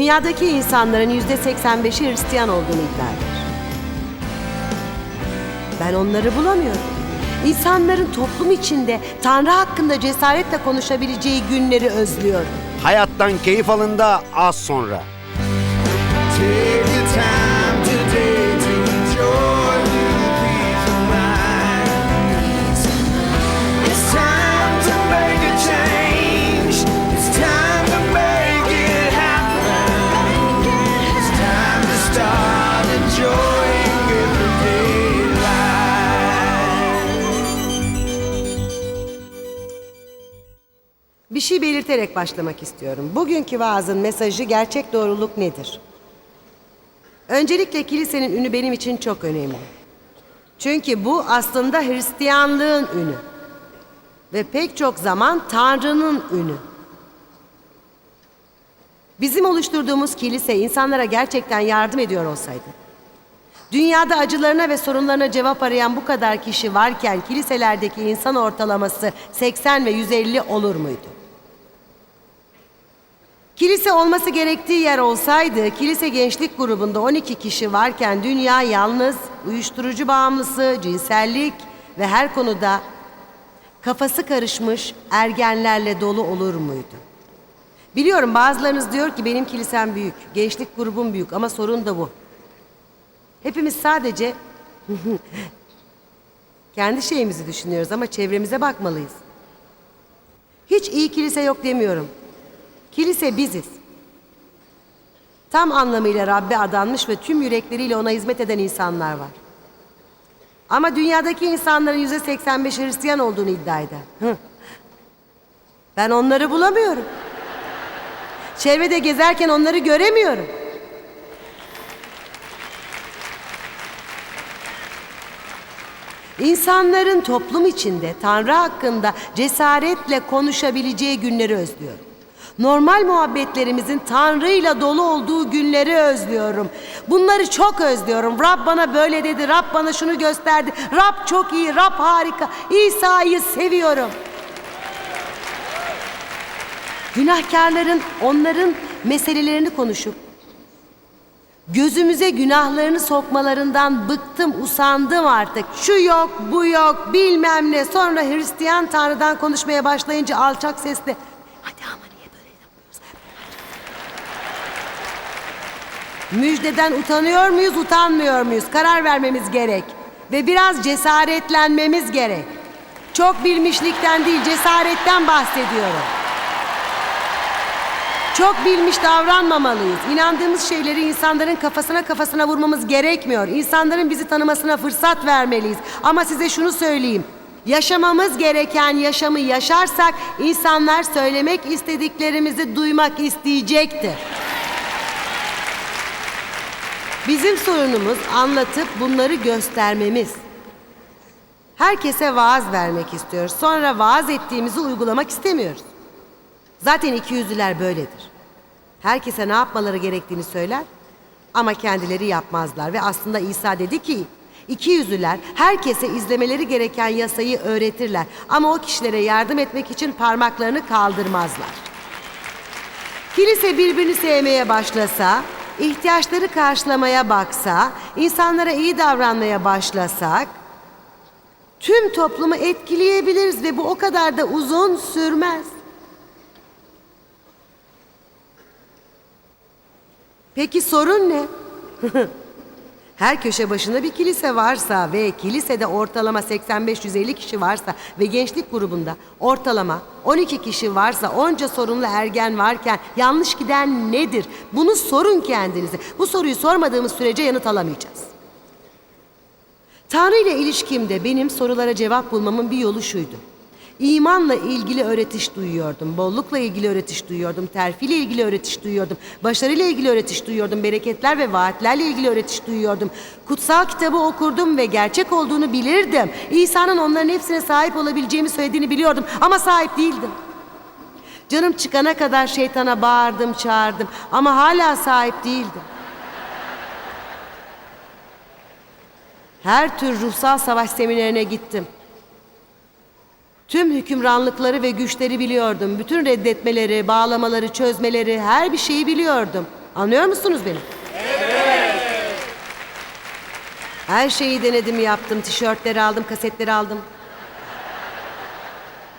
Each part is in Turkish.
Dünyadaki insanların yüzde 85'i Hristiyan olduğunu iddia eder. Ben onları bulamıyorum. İnsanların toplum içinde Tanrı hakkında cesaretle konuşabileceği günleri özlüyorum. Hayattan keyif alın da az sonra. Take Bir şey belirterek başlamak istiyorum. Bugünkü vaazın mesajı gerçek doğruluk nedir? Öncelikle kilisenin ünü benim için çok önemli. Çünkü bu aslında Hristiyanlığın ünü. Ve pek çok zaman Tanrı'nın ünü. Bizim oluşturduğumuz kilise insanlara gerçekten yardım ediyor olsaydı. Dünyada acılarına ve sorunlarına cevap arayan bu kadar kişi varken kiliselerdeki insan ortalaması 80 ve 150 olur muydu? Kilise olması gerektiği yer olsaydı, kilise gençlik grubunda 12 kişi varken dünya yalnız, uyuşturucu bağımlısı, cinsellik ve her konuda kafası karışmış ergenlerle dolu olur muydu? Biliyorum bazılarınız diyor ki benim kilisem büyük, gençlik grubum büyük ama sorun da bu. Hepimiz sadece kendi şeyimizi düşünüyoruz ama çevremize bakmalıyız. Hiç iyi kilise yok demiyorum. Kilise biziz. Tam anlamıyla Rabbe adanmış ve tüm yürekleriyle ona hizmet eden insanlar var. Ama dünyadaki insanların yüzde 85 Hristiyan olduğunu iddia eder. Ben onları bulamıyorum. Çevrede gezerken onları göremiyorum. İnsanların toplum içinde Tanrı hakkında cesaretle konuşabileceği günleri özlüyorum. Normal muhabbetlerimizin Tanrı'yla dolu olduğu günleri özlüyorum. Bunları çok özlüyorum. Rab bana böyle dedi, Rab bana şunu gösterdi. Rab çok iyi, Rab harika. İsa'yı seviyorum. Günahkarların onların meselelerini konuşup Gözümüze günahlarını sokmalarından bıktım, usandım artık. Şu yok, bu yok, bilmem ne. Sonra Hristiyan Tanrı'dan konuşmaya başlayınca alçak sesle Hadi ama niye böyle yapıyoruz? Müjdeden utanıyor muyuz, utanmıyor muyuz? Karar vermemiz gerek. Ve biraz cesaretlenmemiz gerek. Çok bilmişlikten değil, cesaretten bahsediyorum. Çok bilmiş davranmamalıyız. İnandığımız şeyleri insanların kafasına kafasına vurmamız gerekmiyor. İnsanların bizi tanımasına fırsat vermeliyiz. Ama size şunu söyleyeyim. Yaşamamız gereken yaşamı yaşarsak insanlar söylemek istediklerimizi duymak isteyecektir. Bizim sorunumuz anlatıp bunları göstermemiz. Herkese vaaz vermek istiyoruz. Sonra vaaz ettiğimizi uygulamak istemiyoruz. Zaten ikiyüzlüler böyledir. Herkese ne yapmaları gerektiğini söyler ama kendileri yapmazlar. Ve aslında İsa dedi ki ikiyüzlüler herkese izlemeleri gereken yasayı öğretirler. Ama o kişilere yardım etmek için parmaklarını kaldırmazlar. Kilise birbirini sevmeye başlasa, ihtiyaçları karşılamaya baksa, insanlara iyi davranmaya başlasak, tüm toplumu etkileyebiliriz ve bu o kadar da uzun sürmez. Peki sorun ne? Her köşe başında bir kilise varsa ve kilisede ortalama 85-150 kişi varsa ve gençlik grubunda ortalama 12 kişi varsa onca sorunlu ergen varken yanlış giden nedir? Bunu sorun kendinize. Bu soruyu sormadığımız sürece yanıt alamayacağız. Tanrı ile ilişkimde benim sorulara cevap bulmamın bir yolu şuydu. İmanla ilgili öğretiş duyuyordum, bollukla ilgili öğretiş duyuyordum, terfiyle ilgili öğretiş duyuyordum, başarıyla ilgili öğretiş duyuyordum, bereketler ve vaatlerle ilgili öğretiş duyuyordum. Kutsal kitabı okurdum ve gerçek olduğunu bilirdim. İsa'nın onların hepsine sahip olabileceğimi söylediğini biliyordum ama sahip değildim. Canım çıkana kadar şeytana bağırdım, çağırdım ama hala sahip değildim. Her tür ruhsal savaş seminerine gittim. Tüm hükümranlıkları ve güçleri biliyordum. Bütün reddetmeleri, bağlamaları, çözmeleri, her bir şeyi biliyordum. Anlıyor musunuz beni? Her şeyi denedim yaptım. Tişörtleri aldım, kasetleri aldım.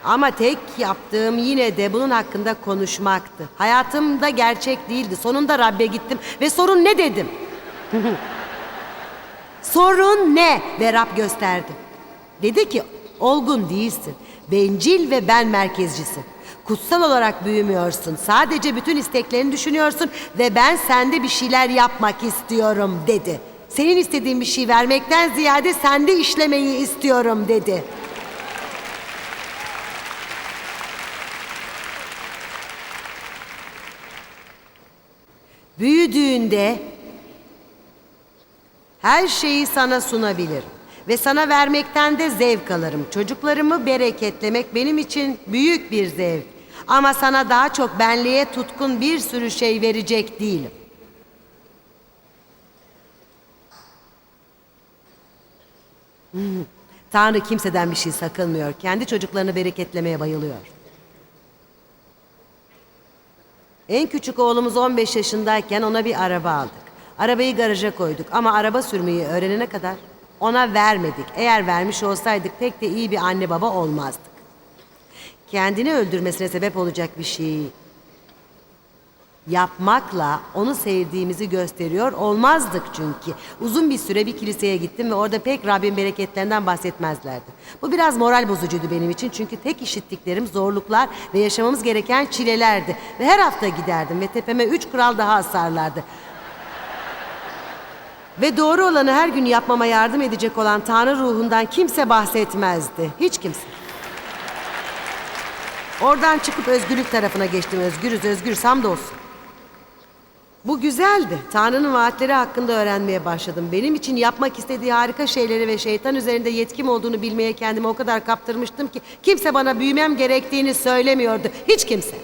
Ama tek yaptığım yine de bunun hakkında konuşmaktı. Hayatımda gerçek değildi. Sonunda Rabbe gittim ve sorun ne dedim? sorun ne? Ve Rab gösterdi. Dedi ki olgun değilsin. Bencil ve ben merkezcisin. Kutsal olarak büyümüyorsun. Sadece bütün isteklerini düşünüyorsun ve ben sende bir şeyler yapmak istiyorum dedi. Senin istediğin bir şey vermekten ziyade sende işlemeyi istiyorum dedi. Büyüdüğünde her şeyi sana sunabilirim ve sana vermekten de zevk alırım. Çocuklarımı bereketlemek benim için büyük bir zevk. Ama sana daha çok benliğe tutkun bir sürü şey verecek değilim. Hmm, Tanrı kimseden bir şey sakınmıyor. Kendi çocuklarını bereketlemeye bayılıyor. En küçük oğlumuz 15 yaşındayken ona bir araba aldık. Arabayı garaja koyduk ama araba sürmeyi öğrenene kadar ona vermedik. Eğer vermiş olsaydık pek de iyi bir anne baba olmazdık. Kendini öldürmesine sebep olacak bir şeyi yapmakla onu sevdiğimizi gösteriyor olmazdık çünkü. Uzun bir süre bir kiliseye gittim ve orada pek Rabbin bereketlerinden bahsetmezlerdi. Bu biraz moral bozucuydu benim için çünkü tek işittiklerim zorluklar ve yaşamamız gereken çilelerdi. Ve her hafta giderdim ve tepeme üç kural daha asarlardı. Ve doğru olanı her gün yapmama yardım edecek olan Tanrı ruhundan kimse bahsetmezdi. Hiç kimse. Oradan çıkıp özgürlük tarafına geçtim. Özgürüz, özgürüz hamdolsun. Bu güzeldi. Tanrı'nın vaatleri hakkında öğrenmeye başladım. Benim için yapmak istediği harika şeyleri ve şeytan üzerinde yetkim olduğunu bilmeye kendimi o kadar kaptırmıştım ki kimse bana büyümem gerektiğini söylemiyordu. Hiç kimse.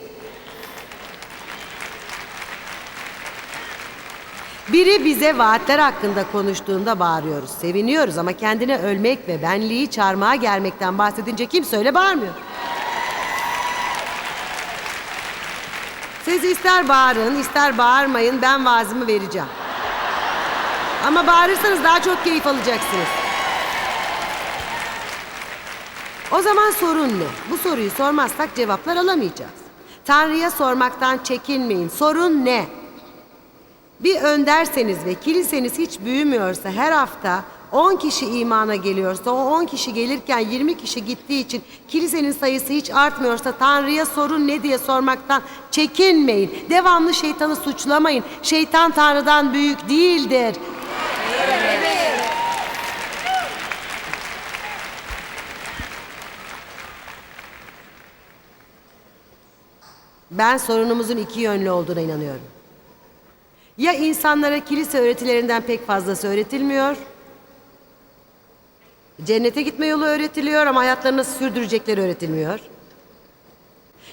Biri bize vaatler hakkında konuştuğunda bağırıyoruz. Seviniyoruz ama kendine ölmek ve benliği çarmıha gelmekten bahsedince kimse öyle bağırmıyor. Siz ister bağırın, ister bağırmayın ben vaazımı vereceğim. Ama bağırırsanız daha çok keyif alacaksınız. O zaman sorun ne? Bu soruyu sormazsak cevaplar alamayacağız. Tanrı'ya sormaktan çekinmeyin. Sorun ne? Bir önderseniz ve kiliseniz hiç büyümüyorsa her hafta 10 kişi imana geliyorsa o 10 kişi gelirken 20 kişi gittiği için kilisenin sayısı hiç artmıyorsa Tanrı'ya sorun ne diye sormaktan çekinmeyin. Devamlı şeytanı suçlamayın. Şeytan Tanrı'dan büyük değildir. Ben sorunumuzun iki yönlü olduğuna inanıyorum. Ya insanlara kilise öğretilerinden pek fazlası öğretilmiyor. Cennete gitme yolu öğretiliyor ama hayatlarını nasıl sürdürecekleri öğretilmiyor.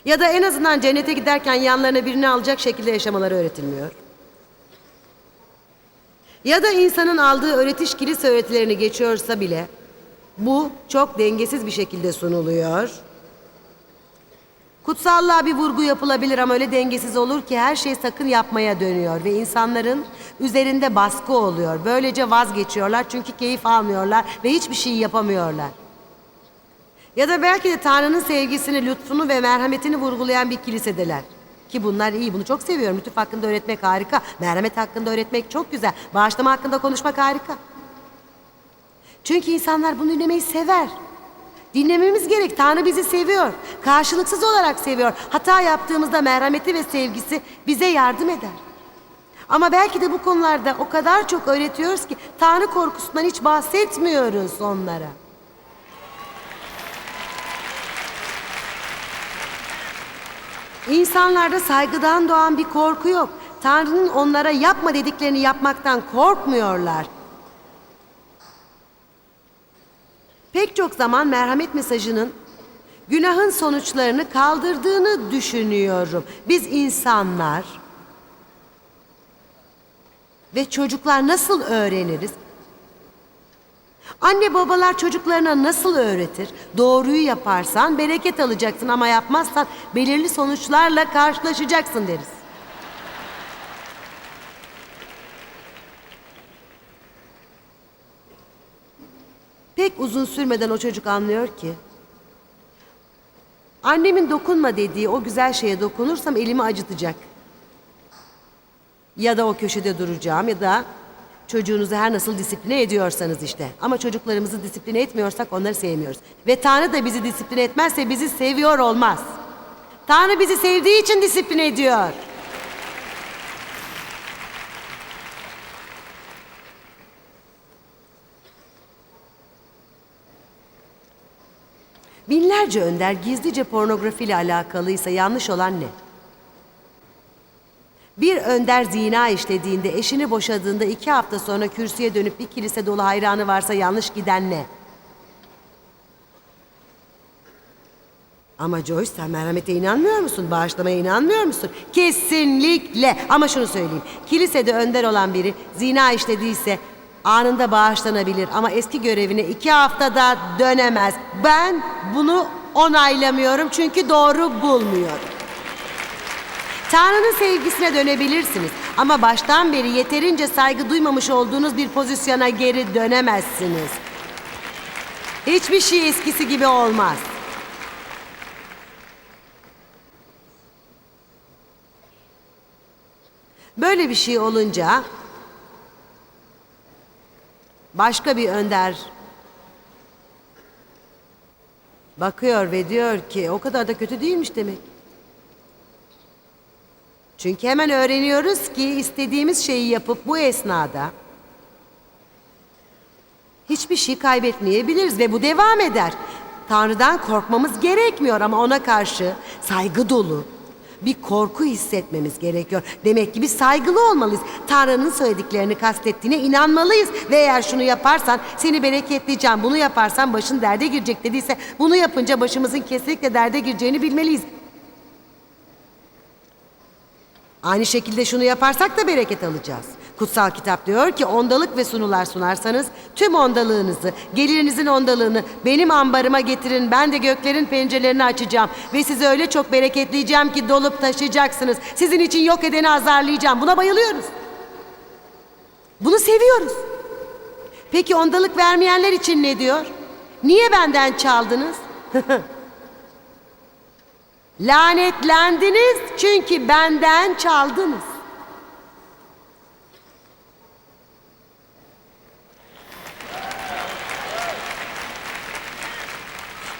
Ya da en azından cennete giderken yanlarına birini alacak şekilde yaşamaları öğretilmiyor. Ya da insanın aldığı öğretiş kilise öğretilerini geçiyorsa bile bu çok dengesiz bir şekilde sunuluyor. Kutsallığa bir vurgu yapılabilir ama öyle dengesiz olur ki her şey sakın yapmaya dönüyor ve insanların üzerinde baskı oluyor. Böylece vazgeçiyorlar çünkü keyif almıyorlar ve hiçbir şey yapamıyorlar. Ya da belki de Tanrı'nın sevgisini, lütfunu ve merhametini vurgulayan bir kilisedeler. Ki bunlar iyi, bunu çok seviyorum. Lütuf hakkında öğretmek harika. Merhamet hakkında öğretmek çok güzel. Bağışlama hakkında konuşmak harika. Çünkü insanlar bunu dinlemeyi sever. Dinlememiz gerek. Tanrı bizi seviyor. Karşılıksız olarak seviyor. Hata yaptığımızda merhameti ve sevgisi bize yardım eder. Ama belki de bu konularda o kadar çok öğretiyoruz ki Tanrı korkusundan hiç bahsetmiyoruz onlara. İnsanlarda saygıdan doğan bir korku yok. Tanrı'nın onlara yapma dediklerini yapmaktan korkmuyorlar. Pek çok zaman merhamet mesajının günahın sonuçlarını kaldırdığını düşünüyorum. Biz insanlar ve çocuklar nasıl öğreniriz? Anne babalar çocuklarına nasıl öğretir? Doğruyu yaparsan bereket alacaksın ama yapmazsan belirli sonuçlarla karşılaşacaksın deriz. Pek uzun sürmeden o çocuk anlıyor ki annemin dokunma dediği o güzel şeye dokunursam elimi acıtacak. Ya da o köşede duracağım ya da çocuğunuzu her nasıl disipline ediyorsanız işte. Ama çocuklarımızı disipline etmiyorsak onları sevmiyoruz. Ve Tanrı da bizi disipline etmezse bizi seviyor olmaz. Tanrı bizi sevdiği için disipline ediyor. Binlerce önder gizlice pornografiyle alakalıysa yanlış olan ne? Bir önder zina işlediğinde, eşini boşadığında iki hafta sonra kürsüye dönüp bir kilise dolu hayranı varsa yanlış giden ne? Ama Joyce sen merhamete inanmıyor musun? Bağışlamaya inanmıyor musun? Kesinlikle. Ama şunu söyleyeyim. Kilisede önder olan biri zina işlediyse anında bağışlanabilir. Ama eski görevine iki haftada dönemez. Ben bunu onaylamıyorum çünkü doğru bulmuyorum. Tanrı'nın sevgisine dönebilirsiniz. Ama baştan beri yeterince saygı duymamış olduğunuz bir pozisyona geri dönemezsiniz. Hiçbir şey eskisi gibi olmaz. Böyle bir şey olunca başka bir önder bakıyor ve diyor ki o kadar da kötü değilmiş demek. Çünkü hemen öğreniyoruz ki istediğimiz şeyi yapıp bu esnada hiçbir şey kaybetmeyebiliriz ve bu devam eder. Tanrı'dan korkmamız gerekmiyor ama ona karşı saygı dolu bir korku hissetmemiz gerekiyor. Demek ki biz saygılı olmalıyız. Tanrı'nın söylediklerini kastettiğine inanmalıyız. Ve eğer şunu yaparsan seni bereketleyeceğim, bunu yaparsan başın derde girecek dediyse bunu yapınca başımızın kesinlikle derde gireceğini bilmeliyiz. Aynı şekilde şunu yaparsak da bereket alacağız. Kutsal kitap diyor ki ondalık ve sunular sunarsanız tüm ondalığınızı, gelirinizin ondalığını benim ambarıma getirin. Ben de göklerin pencerelerini açacağım ve sizi öyle çok bereketleyeceğim ki dolup taşıyacaksınız. Sizin için yok edeni azarlayacağım. Buna bayılıyoruz. Bunu seviyoruz. Peki ondalık vermeyenler için ne diyor? Niye benden çaldınız? Lanetlendiniz çünkü benden çaldınız.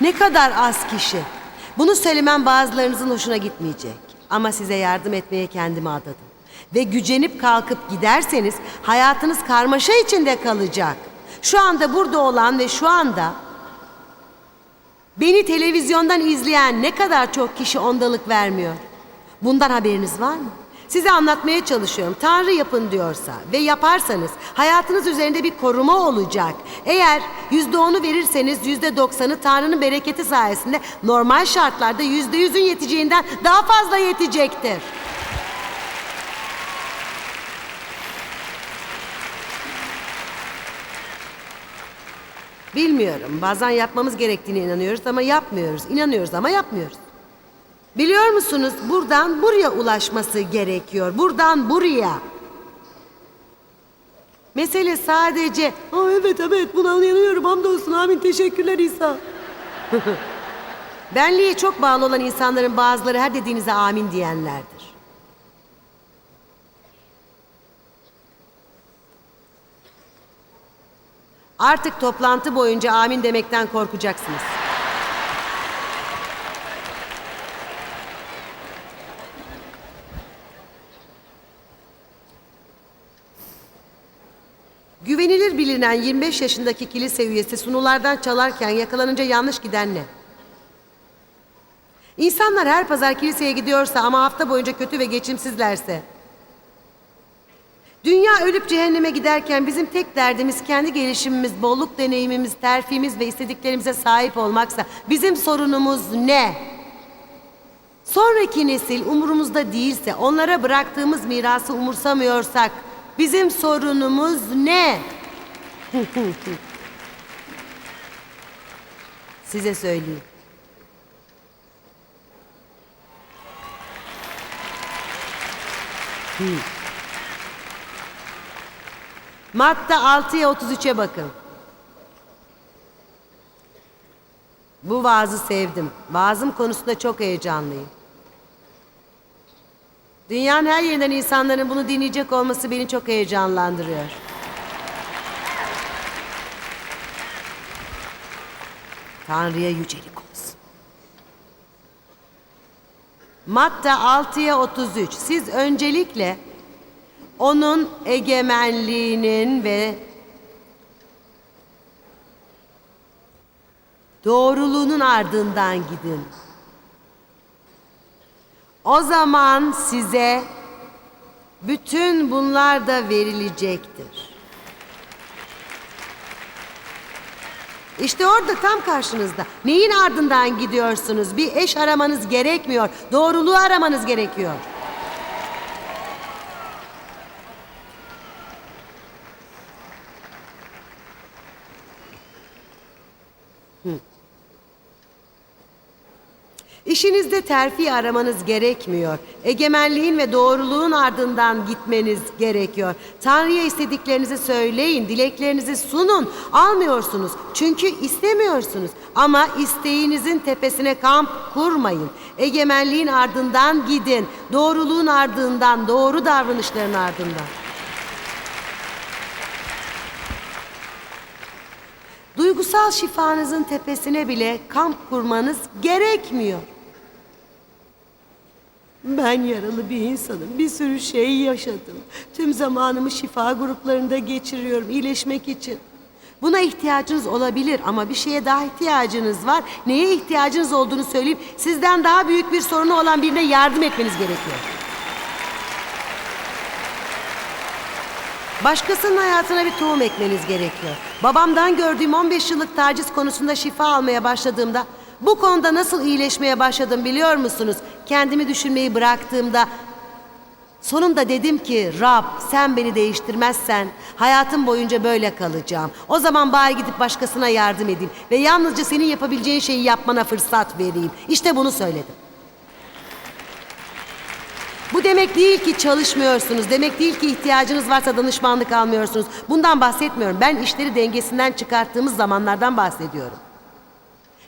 Ne kadar az kişi. Bunu söylemem bazılarınızın hoşuna gitmeyecek. Ama size yardım etmeye kendimi adadım. Ve gücenip kalkıp giderseniz hayatınız karmaşa içinde kalacak. Şu anda burada olan ve şu anda Beni televizyondan izleyen ne kadar çok kişi ondalık vermiyor. Bundan haberiniz var mı? Size anlatmaya çalışıyorum. Tanrı yapın diyorsa ve yaparsanız hayatınız üzerinde bir koruma olacak. Eğer yüzde onu verirseniz yüzde doksanı Tanrı'nın bereketi sayesinde normal şartlarda yüzde yüzün yeteceğinden daha fazla yetecektir. Bilmiyorum. Bazen yapmamız gerektiğine inanıyoruz ama yapmıyoruz. İnanıyoruz ama yapmıyoruz. Biliyor musunuz buradan buraya ulaşması gerekiyor. Buradan buraya. Mesele sadece Aa, evet evet buna inanıyorum hamdolsun amin teşekkürler İsa. Benliğe çok bağlı olan insanların bazıları her dediğinize amin diyenlerdir. Artık toplantı boyunca amin demekten korkacaksınız. Bilinen 25 yaşındaki kilise üyesi sunulardan çalarken yakalanınca yanlış giden ne? İnsanlar her pazar kiliseye gidiyorsa ama hafta boyunca kötü ve geçimsizlerse Dünya ölüp cehenneme giderken bizim tek derdimiz kendi gelişimimiz, bolluk deneyimimiz, terfimiz ve istediklerimize sahip olmaksa bizim sorunumuz ne? Sonraki nesil umurumuzda değilse, onlara bıraktığımız mirası umursamıyorsak bizim sorunumuz ne? Size söyleyeyim. Matta 6'ya 33'e bakın. Bu vaazı sevdim. Vaazım konusunda çok heyecanlıyım. Dünyanın her yerinden insanların bunu dinleyecek olması beni çok heyecanlandırıyor. Tanrı'ya yücelik olsun. Matta 6'ya 33. Siz öncelikle onun egemenliğinin ve doğruluğunun ardından gidin. O zaman size bütün bunlar da verilecektir. İşte orada tam karşınızda. Neyin ardından gidiyorsunuz? Bir eş aramanız gerekmiyor. Doğruluğu aramanız gerekiyor. İşinizde terfi aramanız gerekmiyor. Egemenliğin ve doğruluğun ardından gitmeniz gerekiyor. Tanrı'ya istediklerinizi söyleyin, dileklerinizi sunun. Almıyorsunuz çünkü istemiyorsunuz. Ama isteğinizin tepesine kamp kurmayın. Egemenliğin ardından gidin. Doğruluğun ardından, doğru davranışların ardından. Duygusal şifanızın tepesine bile kamp kurmanız gerekmiyor. Ben yaralı bir insanım. Bir sürü şey yaşadım. Tüm zamanımı şifa gruplarında geçiriyorum iyileşmek için. Buna ihtiyacınız olabilir ama bir şeye daha ihtiyacınız var. Neye ihtiyacınız olduğunu söyleyip sizden daha büyük bir sorunu olan birine yardım etmeniz gerekiyor. Başkasının hayatına bir tohum ekmeniz gerekiyor. Babamdan gördüğüm 15 yıllık taciz konusunda şifa almaya başladığımda bu konuda nasıl iyileşmeye başladım biliyor musunuz? Kendimi düşünmeyi bıraktığımda sonunda dedim ki Rab sen beni değiştirmezsen hayatım boyunca böyle kalacağım. O zaman bari gidip başkasına yardım edeyim ve yalnızca senin yapabileceğin şeyi yapmana fırsat vereyim. İşte bunu söyledim. Bu demek değil ki çalışmıyorsunuz. Demek değil ki ihtiyacınız varsa danışmanlık almıyorsunuz. Bundan bahsetmiyorum. Ben işleri dengesinden çıkarttığımız zamanlardan bahsediyorum.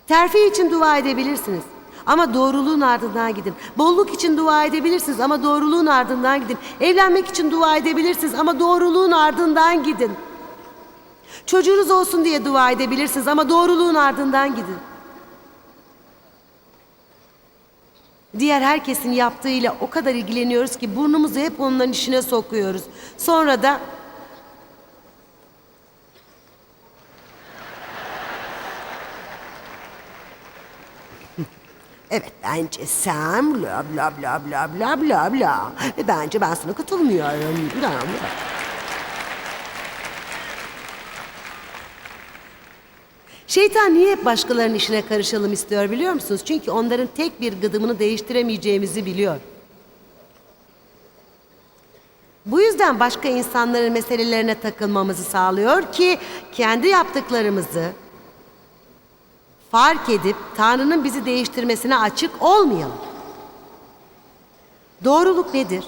Terfi için dua edebilirsiniz. Ama doğruluğun ardından gidin. Bolluk için dua edebilirsiniz ama doğruluğun ardından gidin. Evlenmek için dua edebilirsiniz ama doğruluğun ardından gidin. Çocuğunuz olsun diye dua edebilirsiniz ama doğruluğun ardından gidin. Diğer herkesin yaptığıyla o kadar ilgileniyoruz ki burnumuzu hep onların işine sokuyoruz. Sonra da Evet bence sen bla bla bla bla bla bla bla. E, Bence ben sana katılmıyorum. Bla. Şeytan niye hep başkalarının işine karışalım istiyor biliyor musunuz? Çünkü onların tek bir gıdımını değiştiremeyeceğimizi biliyor. Bu yüzden başka insanların meselelerine takılmamızı sağlıyor ki kendi yaptıklarımızı fark edip Tanrı'nın bizi değiştirmesine açık olmayalım. Doğruluk nedir?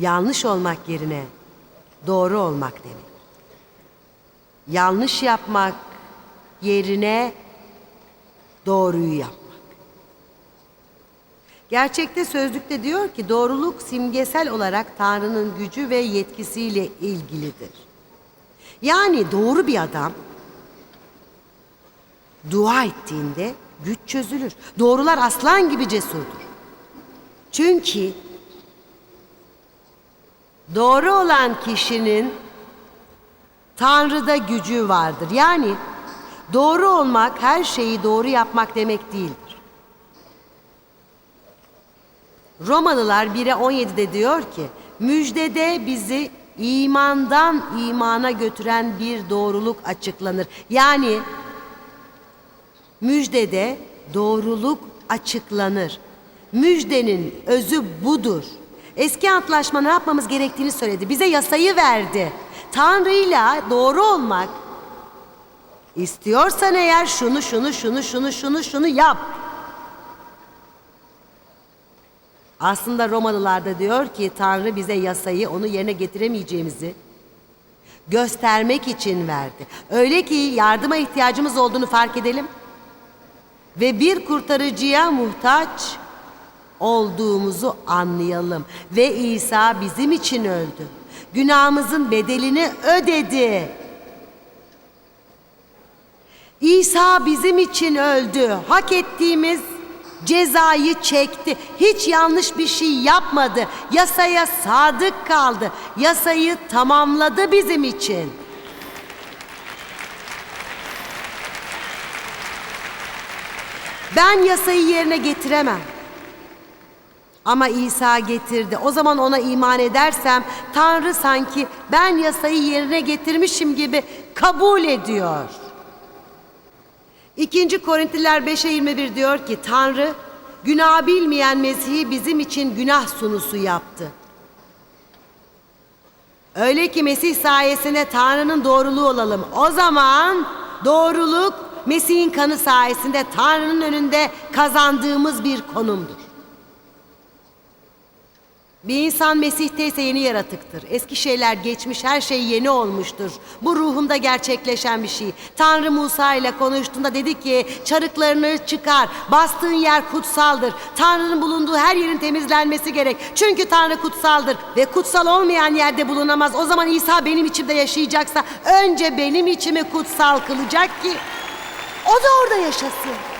Yanlış olmak yerine doğru olmak demek. Yanlış yapmak yerine doğruyu yapmak. Gerçekte sözlükte diyor ki doğruluk simgesel olarak Tanrı'nın gücü ve yetkisiyle ilgilidir. Yani doğru bir adam dua ettiğinde güç çözülür. Doğrular aslan gibi cesurdur. Çünkü doğru olan kişinin Tanrı'da gücü vardır. Yani doğru olmak her şeyi doğru yapmak demek değildir. Romalılar 1'e 17'de diyor ki müjdede bizi imandan imana götüren bir doğruluk açıklanır. Yani müjdede doğruluk açıklanır. Müjdenin özü budur. Eski antlaşma ne yapmamız gerektiğini söyledi. Bize yasayı verdi. Tanrı'yla doğru olmak istiyorsan eğer şunu şunu şunu şunu şunu şunu yap. Aslında Romalılar da diyor ki Tanrı bize yasayı onu yerine getiremeyeceğimizi Göstermek için verdi. Öyle ki yardıma ihtiyacımız olduğunu fark edelim. Ve bir kurtarıcıya muhtaç olduğumuzu anlayalım. Ve İsa bizim için öldü. Günahımızın bedelini ödedi. İsa bizim için öldü. Hak ettiğimiz cezayı çekti. Hiç yanlış bir şey yapmadı. Yasaya sadık kaldı. Yasayı tamamladı bizim için. Ben yasayı yerine getiremem. Ama İsa getirdi. O zaman ona iman edersem Tanrı sanki ben yasayı yerine getirmişim gibi kabul ediyor. 2. Korintliler 5'e 21 diyor ki Tanrı günah bilmeyen Mesih'i bizim için günah sunusu yaptı. Öyle ki Mesih sayesinde Tanrı'nın doğruluğu olalım. O zaman doğruluk Mesih'in kanı sayesinde Tanrı'nın önünde kazandığımız bir konumdur. Bir insan Mesih'teyse yeni yaratıktır. Eski şeyler geçmiş, her şey yeni olmuştur. Bu ruhunda gerçekleşen bir şey. Tanrı Musa ile konuştuğunda dedi ki, çarıklarını çıkar, bastığın yer kutsaldır. Tanrı'nın bulunduğu her yerin temizlenmesi gerek. Çünkü Tanrı kutsaldır ve kutsal olmayan yerde bulunamaz. O zaman İsa benim içimde yaşayacaksa önce benim içimi kutsal kılacak ki o da orada yaşasın.